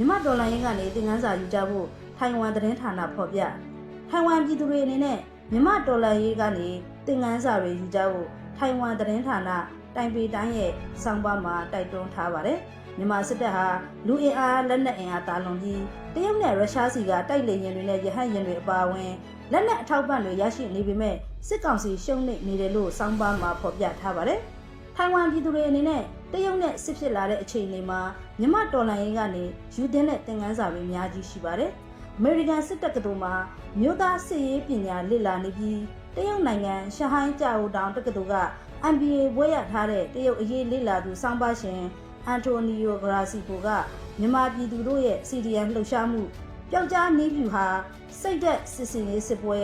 မြမဒေါ်လာရင်းကနေသင်ခန်းစာယူကြဖို့ထိုင်ဝမ်သတင်းဌာနဖော်ပြထိုင်ဝမ်ပြည်သူတွေအနေနဲ့မြမဒေါ်လာရင်းကနေသင်ခန်းစာတွေယူကြဖို့ထိုင်ဝမ်သတင်းဌာနတိုင်ပေတိုင်းရဲ့စောင်းပါမှာတိုက်တွန်းထားပါတယ်မြန်မာစစ်တပ်ဟာလူအင်အားလက်နက်အင်အားတာလွန်ပြီးတရုတ်နဲ့ရုရှားစီကတိုက်လေရင်တွေနဲ့ရဟတ်ရင်တွေအပါအဝင်လက်နက်အထောက်ပံ့တွေရရှိနေပေမဲ့စစ်ကောင်စီရှုံးနိမ့်နေတယ်လို့စောင်းပါမှာဖော်ပြထားပါတယ်။ထိုင်ဝမ်ပြည်သူတွေအနေနဲ့ တရုတ်နဲ့စစ်ဖြစ်လာတဲ့အခြေအနေမှာမြမတော်လိုင်းရေးကနေယူတင်တဲ့သင်ခန်းစာတွေအများကြီးရှိပါတယ်။အမေရိကန်စစ်တပ်ကတူမှာမြို့သားစစ်ရေးပညာလေ့လာနေပြီးတရုတ်နိုင်ငံရှဟိုင်းကြာအိုတောင်တက္ကသိုလ်က MBA ဘွဲ့ရထားတဲ့တရုတ်အရေးလေ့လာသူစောင်းပါရှင်အန်တိုနီယိုဂရာစီကိုကမြန်မာပြည်သူတို့ရဲ့ CDM လှုပ်ရှားမှုပျောက်ကြားနေပြီဟာစိတ်သက်စစ်စင်ရေးစစ်ပွဲ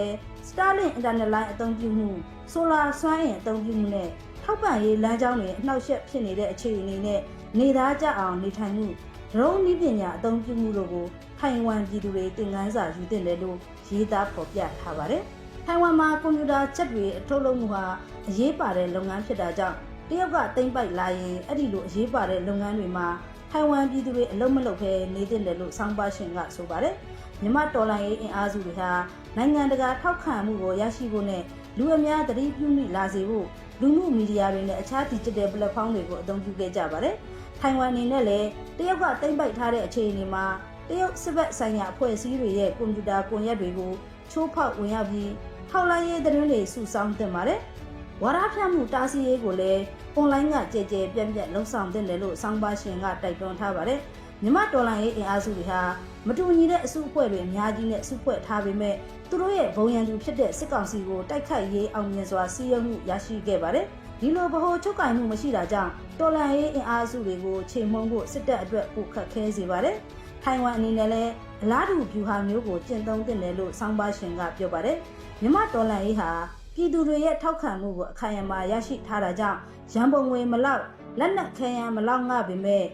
Starlink Internet Line အသုံးပြုမှု Solar စွမ်းအင်အသုံးပြုမှုနဲ့ ထောက်ပံ့ရေးလမ်းကြောင်းတွေအနှောက်အယှက်ဖြစ်နေတဲ့အခြေအနေနဲ့နေသားကြအောင်နေထိုင်မှုဒရုန်းနည်းပညာအသုံးပြုမှုတို့ကိုထိုင်ဝမ်ပြည်သူတွေသင်ခန်းစာယူသင့်တယ်လို့ရေးသားဖော်ပြထားပါတယ်။ထိုင်ဝမ်မှာကွန်ပျူတာချက်တွေအထုတ်လုပ်မှုဟာအရေးပါတဲ့လုပ်ငန်းဖြစ်တာကြောင့်တရုတ်ကတိမ့်ပိုက်လာရင်အဲ့ဒီလိုအရေးပါတဲ့လုပ်ငန်းတွေမှာထိုင်ဝမ်ပြည်သူတွေအလုံးမလုံးပဲနေသင့်တယ်လို့ဆောင်းပါရှင်ကဆိုပါတယ်။မြမတော်လိုင်းရေးအင်အားစုတွေဟာနိုင်ငံတကာထောက်ခံမှုကိုရရှိဖို့နဲ့ လူအများသတိပြုမိလာစေဖို့လူမှုမီဒီယာတွေနဲ့အခြား digital platform တွေကိုအသုံးပြုခဲ့ကြပါတယ်။ထိုင်ဝမ်အနေနဲ့လည်းတရုတ်ကတိမ့်ပိုက်ထားတဲ့အခြေအနေမှာတရုတ်စစ်ဘက်ဆိုင်ရာအဖွဲ့အစည်းတွေရဲ့ကွန်ပျူတာကွန်ရက်တွေကိုချိုးဖောက်ဝင်ရောက်ပြီးထောက်လိုင်းရေးသတင်းတွေစုဆောင်းတင်ပါတယ်။ဝါဒဖြန့်မှုတားဆီးရေးကိုလည်းအွန်လိုင်းကကြဲကြဲပြန့်ပြန့်လှုံ့ဆော်တင်တယ်လို့စောင်းပါရှင်ကတိုက်တွန်းထားပါတယ်။ မြမတော်လိုင်းရေးအင်အားစုတွေဟာမတူညီတဲ့အစုအဖွဲ့တွေအများကြီးနဲ့စုဖွဲ့ထားပေမဲ့သူတို့ရဲ့ဘုံရန်သူဖြစ်တဲ့စစ်ကောင်စီကိုတိုက်ခိုက်ရေးအောင်မြင်စွာစီးရုံမှုရရှိခဲ့ပါတယ်။ဒီလိုဗဟိုချုပ်ကင်မှုမရှိတာကြောင့်တော်လန်ရေးအင်အားစုတွေကိုချိန်မုံဖို့စစ်တပ်အတွက်ပိုခက်ခဲစေပါတယ်။ထိုင်ဝမ်အနေနဲ့လည်းအလားတူဗျူဟာမျိုးကိုကျင့်သုံးတင်တယ်လို့စောင်းပါရှင်ကပြောပါတယ်။မြမတော်လန်ရေးဟာပြည်သူတွေရဲ့ထောက်ခံမှုကိုအခိုင်အမာရရှိထားတာကြောင့်ရန်ပုံငွေမလောက်လက်နက်ခဲယမ်းမလောက်ငှပေမဲ့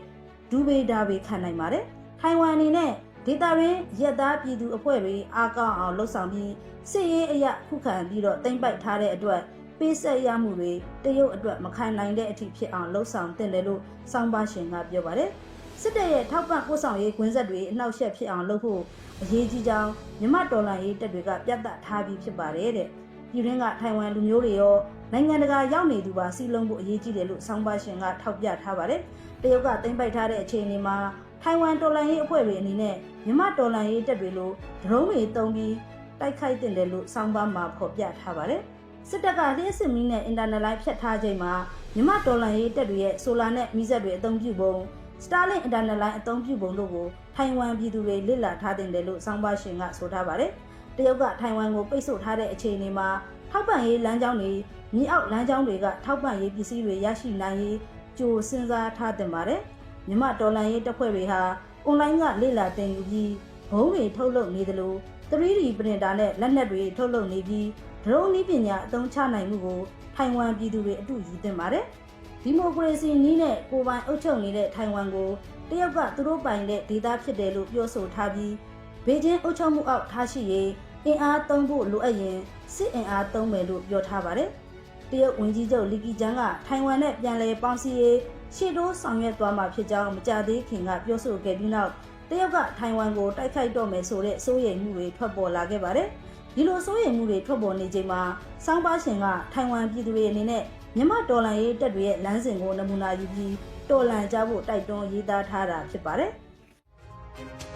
ဒူဘေဒါဘေခံနိုင်ပါတယ်။ထိုင်ဝမ်အနေနဲ့ဒေတာရင်းရက်သားပြည်သူအဖွဲ့တွေအားကောင်းအောင်လှုပ်ဆောင်ပြီးစစ်ရေးအရာခုခံပြီးတော့တင်ပိုက်ထားတဲ့အတွက်ပေးဆက်ရမှုတွေတရုတ်အတွက်မခံနိုင်တဲ့အထိဖြစ်အောင်လှုပ်ဆောင်တင်တယ်လို့စောင်းပါရှင်ကပြောပါတယ်စစ်တပ်ရဲ့ထောက်ပံ့ပို့ဆောင်ရေးခွင့်ဆက်တွေအနှောက်အယှက်ဖြစ်အောင်လုပ်ဖို့အရေးကြီးကြောင်းမြမတော်လှန်ရေးတပ်တွေကပြတ်သက်ထားပြီးဖြစ်ပါတယ်တဲ့ ပြည်တွင်းကထိုင်ဝမ်လူမျိုးတွေရောနိုင်ငံတကာရောက်နေသူပါစီလုံးဖို့အရေးကြီးတယ်လို့စောင်းပါရှင်ကထောက်ပြထားပါတယ်တရုတ်ကတင်ပိုက်ထားတဲ့အခြေအနေမှာထိုင်ဝမ်တော်လှန်ရေးအဖွဲ့တွေအနေနဲ့မြမတော်လှန်ရေးတပ်တွေလိုဒရုန်းတွေတုံးပြီးတိုက်ခိုက်တင်တယ်လို့စောင်းပါမှာဖော်ပြထားပါတယ်စစ်တပ်ကလျှစ်စစ်မီးနဲ့အင်တာနက်လိုင်းဖြတ်ထားချိန်မှာမြမတော်လှန်ရေးတပ်တွေရဲ့ဆိုလာနဲ့မီးစက်တွေအသုံးပြုပုံ Starlink Internet Line အသုံးပြုပုံတို့ကိုထိုင်ဝမ်ပြည်သူတွေလေ့လာထားတဲ့တယ်လို့စောင်းပါရှင်ကဆိုထားပါတယ်။ တရုတ်ကထိုင်ဝမ်ကိုပိတ်ဆို့ထားတဲ့အခြေအနေမှာထောက်ပံ့ရေးလမ်းကြောင်းတွေမြေအောက်လမ်းကြောင်းတွေကထောက်ပံ့ရေးပစ္စည်းတွေရရှိနိုင်ရေးကြိုစဉ်းစားထားတင်ပါတယ်။မြမတော်လန်ရေးတပ်ဖွဲ့တွေဟာအွန်လိုင်းကလေ့လာသင်ယူပြီးဘုံတွေထုတ်လုပ်နေတယ်လို့ 3D printer နဲ့လက်နက်တွေထုတ်လုပ်နေပြီးဒရုန်းနည်းပညာအသုံးချနိုင်မှုကိုထိုင်ဝမ်ပြည်သူတွေအတူယူသင့်ပါတယ်။ဒီမိုကရေစီနည်းနဲ့ကိုယ်ပိုင်အုပ်ချုပ်နေတဲ့ထိုင်ဝမ်ကိုတရုတ်ကသူတို့ပိုင်တဲ့ဒေသဖြစ်တယ်လို့ပြောဆိုထားပြီး ဘေကျင်းအုပ်ချုပ်မှုအောက်ထားရှိရေးအင်အားသုံးဖို့လိုအပ်ရင်စစ်အင်အားသုံးမယ်လို့ပြောထားပါတယ်။တရုတ်ဝန်ကြီးချုပ်လီကီကျန်းကထိုင်ဝမ်နဲ့ပြန်လည်ပေါင်းစည်းရေးရှေ့တိုးဆောင်ရွက်သွားမှာဖြစ်ကြောင်းမကြသေးခင်ကပြောဆိုခဲ့ပြီးနောက်တရုတ်ကထိုင်ဝမ်ကိုတိုက်ခိုက်တော့မယ်ဆိုတဲ့စိုးရိမ်မှုတွေထွက်ပေါ်လာခဲ့ပါတယ်။ဒီလိုစိုးရိမ်မှုတွေထွက်ပေါ်နေချိန်မှာစောင်းပါရှင်ကထိုင်ဝမ်ပြည်သူတွေအနေနဲ့မြန်မာတော်လှန်ရေးတပ်တွေရဲ့လမ်းစဉ်ကိုနမူနာယူပြီးတော်လှန်ကြဖို့တိုက်တွန်းရေးသားထားတာဖြစ်ပါတယ်။